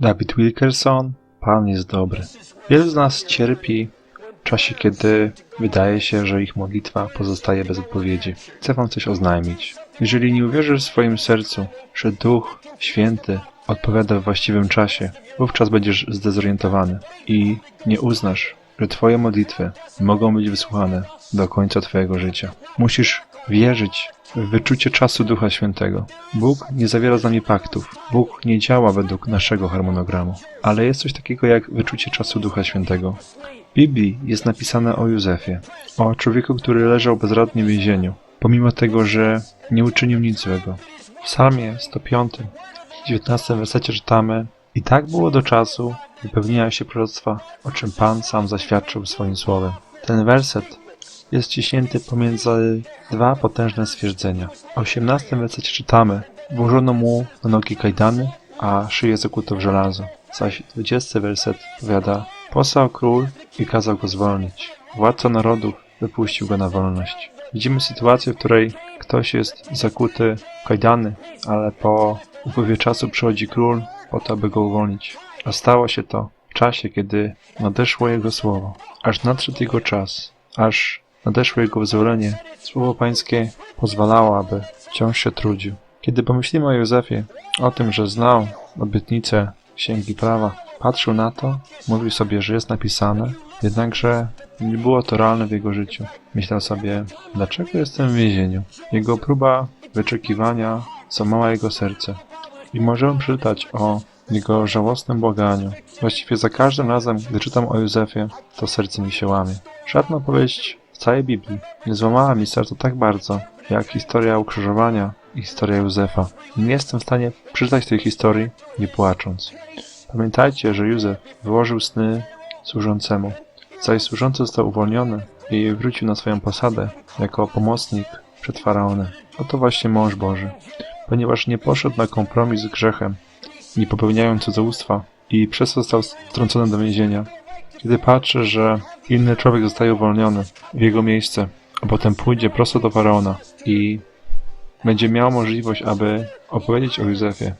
David Wilkerson, Pan jest dobry. Wielu z nas cierpi w czasie, kiedy wydaje się, że ich modlitwa pozostaje bez odpowiedzi. Chcę Wam coś oznajmić. Jeżeli nie uwierzysz w swoim sercu, że Duch Święty odpowiada w właściwym czasie, wówczas będziesz zdezorientowany i nie uznasz, że Twoje modlitwy mogą być wysłuchane do końca Twojego życia. Musisz wierzyć w wyczucie czasu Ducha Świętego. Bóg nie zawiera z nami paktów. Bóg nie działa według naszego harmonogramu. Ale jest coś takiego jak wyczucie czasu Ducha Świętego. W Biblii jest napisane o Józefie, o człowieku, który leżał bezradnie w więzieniu, pomimo tego, że nie uczynił nic złego. W Psalmie 105, 19 wersecie czytamy I tak było do czasu wypełnienia się proroctwa, o czym Pan sam zaświadczył swoim słowem. Ten werset jest ciśnięty pomiędzy dwa potężne stwierdzenia. W 18 wersecie czytamy Włożono mu na nogi kajdany, a szyję zakuto w żelazo. Zaś 20 werset powiada Posłał król i kazał go zwolnić. Władca narodów wypuścił go na wolność. Widzimy sytuację, w której ktoś jest zakuty w kajdany, ale po upływie czasu przychodzi król po to, aby go uwolnić. A stało się to w czasie, kiedy nadeszło jego słowo. Aż nadszedł jego czas, aż nadeszło jego wyzwolenie, słowo pańskie pozwalało, aby wciąż się trudził. Kiedy pomyślimy o Józefie, o tym, że znał obietnicę księgi prawa, patrzył na to, mówił sobie, że jest napisane, jednakże nie było to realne w jego życiu. Myślał sobie, dlaczego jestem w więzieniu? Jego próba wyczekiwania złamała jego serce. I możemy przeczytać o jego żałosnym błaganiu. Właściwie za każdym razem, gdy czytam o Józefie, to serce mi się łamie. Żadna w całej Biblii nie złamała mi serca tak bardzo, jak historia ukrzyżowania i historia Józefa. Nie jestem w stanie przeczytać tej historii, nie płacząc. Pamiętajcie, że Józef wyłożył sny służącemu. Zaś służący został uwolniony i wrócił na swoją posadę jako pomocnik przed faraonem. Oto właśnie mąż Boży. Ponieważ nie poszedł na kompromis z grzechem, nie popełniając cudzołóstwa i przez to został wtrącony do więzienia. Kiedy patrzy, że inny człowiek zostaje uwolniony w jego miejsce, a potem pójdzie prosto do faraona i będzie miał możliwość, aby opowiedzieć o Józefie.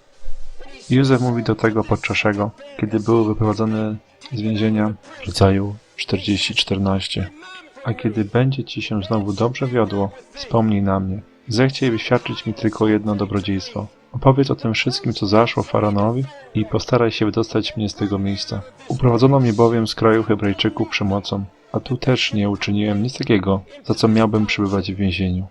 Józef mówi do tego podczaszego, kiedy był wyprowadzony z więzienia w rodzaju 40-14. A kiedy będzie ci się znowu dobrze wiodło, wspomnij na mnie. Zechciej wyświadczyć mi tylko jedno dobrodziejstwo. Opowiedz o tym wszystkim, co zaszło faraonowi i postaraj się wydostać mnie z tego miejsca. Uprowadzono mnie bowiem z kraju Hebrajczyków przemocą, a tu też nie uczyniłem nic takiego, za co miałbym przebywać w więzieniu.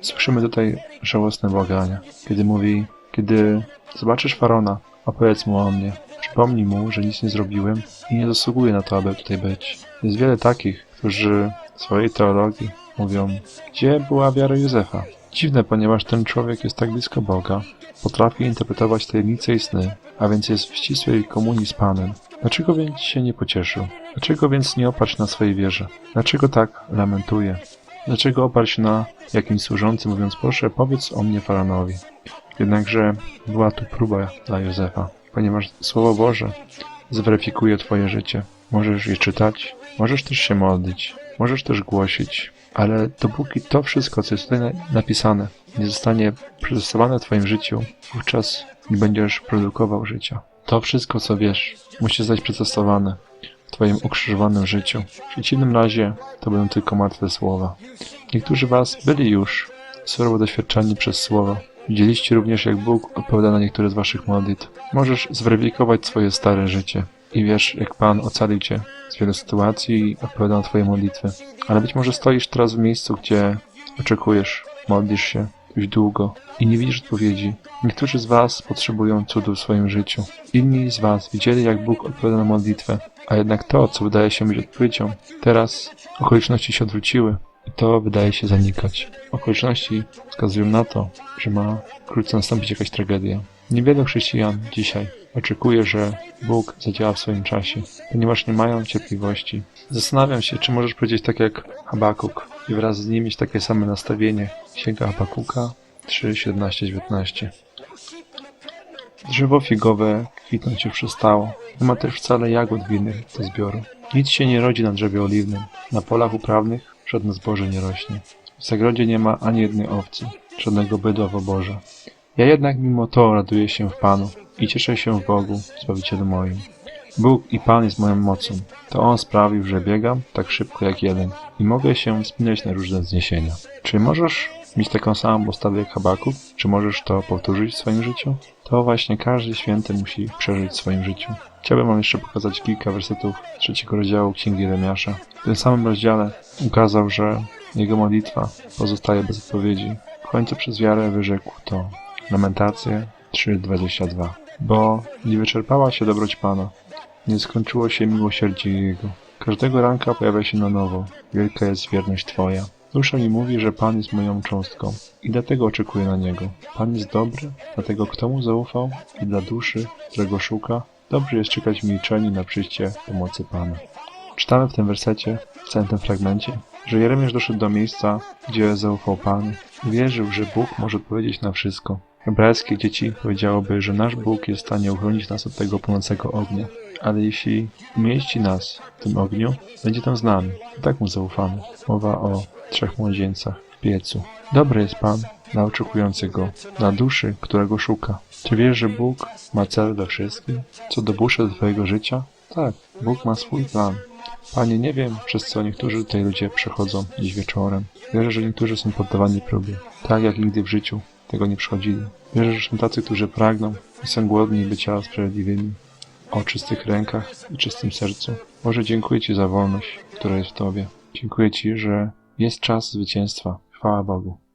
Słyszymy tutaj żałosne błagania, kiedy mówi, kiedy zobaczysz faraona, opowiedz mu o mnie. Przypomnij mu, że nic nie zrobiłem i nie zasługuję na to, aby tutaj być. Jest wiele takich, którzy w swojej teologii mówią, gdzie była wiara Józefa? Dziwne, ponieważ ten człowiek jest tak blisko Boga, potrafi interpretować tajemnice i sny, a więc jest w ścisłej komunii z Panem. Dlaczego więc się nie pocieszył? Dlaczego więc nie oparł na swojej wierze? Dlaczego tak lamentuje? Dlaczego oparł się na jakimś służącym, mówiąc, proszę, powiedz o mnie faraonowi? Jednakże była tu próba dla Józefa, ponieważ Słowo Boże zweryfikuje Twoje życie. Możesz je czytać, możesz też się modlić, możesz też głosić, ale dopóki to wszystko, co jest tutaj na- napisane, nie zostanie przetestowane w Twoim życiu, wówczas nie będziesz produkował życia. To wszystko, co wiesz, musi zostać przetestowane w Twoim ukrzyżowanym życiu. W przeciwnym razie to będą tylko martwe słowa. Niektórzy Was byli już surowo doświadczeni przez słowo. Widzieliście również, jak Bóg odpowiada na niektóre z Waszych modlitw. Możesz zweryfikować swoje stare życie i wiesz, jak Pan ocalił Cię z wielu sytuacji i odpowiada na Twoje modlitwy. Ale być może stoisz teraz w miejscu, gdzie oczekujesz, modlisz się dość długo i nie widzisz odpowiedzi. Niektórzy z Was potrzebują cudu w swoim życiu. Inni z Was widzieli, jak Bóg odpowiada na modlitwę, a jednak to, co wydaje się być odpowiedzią, teraz okoliczności się odwróciły i to wydaje się zanikać. Okoliczności wskazują na to, że ma wkrótce nastąpić jakaś tragedia. Niewielu chrześcijan dzisiaj oczekuje, że Bóg zadziała w swoim czasie, ponieważ nie mają cierpliwości. Zastanawiam się, czy możesz powiedzieć tak jak Habakuk i wraz z nim mieć takie same nastawienie. Księga Habakuka 3, 17, 19. Drzewo figowe kwitnąć już przestało. Nie ma też wcale jagód winnych do zbioru. Nic się nie rodzi na drzewie oliwnym. Na polach uprawnych żadne zboże nie rośnie. W zagrodzie nie ma ani jednej owcy, żadnego bydła w oborze. Ja jednak mimo to raduję się w Panu i cieszę się w Bogu, Zbawicielu moim. Bóg i Pan jest moją mocą. To On sprawił, że biegam tak szybko jak jeden i mogę się wspinać na różne wzniesienia. Czy możesz mieć taką samą postawę jak Habakuk? Czy możesz to powtórzyć w swoim życiu? To właśnie każdy święty musi przeżyć w swoim życiu. Chciałbym wam jeszcze pokazać kilka wersetów trzeciego rozdziału Księgi Jeremiasza. W tym samym rozdziale ukazał, że jego modlitwa pozostaje bez odpowiedzi. W końcu przez wiarę wyrzekł to. Lamentacje 3:22. Bo nie wyczerpała się dobroć Pana, nie skończyło się miłosierdzie Jego. Każdego ranka pojawia się na nowo. Wielka jest wierność Twoja. Dusza mi mówi, że Pan jest moją cząstką i dlatego oczekuję na Niego. Pan jest dobry, dlatego kto Mu zaufał i dla duszy, którego szuka, dobrze jest czekać w milczeniu na przyjście pomocy Pana. Czytamy w tym wersecie, w całym tym fragmencie, że Jeremiasz doszedł do miejsca, gdzie zaufał Panu. Wierzył, że Bóg może odpowiedzieć na wszystko. Hebrajskie dzieci powiedziałoby, że nasz Bóg jest w stanie uchronić nas od tego płonącego ognia. Ale jeśli umieści nas w tym ogniu, będzie tam z nami. I tak mu zaufamy. Mowa o trzech młodzieńcach w piecu. Dobry jest Pan dla oczekujących Go, dla duszy, którego szuka. Czy wiesz, że Bóg ma cel we wszystkim? Co do buszy Twojego życia? Tak, Bóg ma swój plan. Panie, nie wiem, przez co niektórzy tutaj ludzie przechodzą dziś wieczorem. Wierzę, że niektórzy są poddawani próbie, tak jak nigdy w życiu tego nie przechodzili. Wierzę, że są tacy, którzy pragną i są głodni bycia sprawiedliwymi, o czystych rękach i czystym sercu. Boże, dziękuję Ci za wolność, która jest w Tobie. Dziękuję Ci, że jest czas zwycięstwa. Chwała Bogu.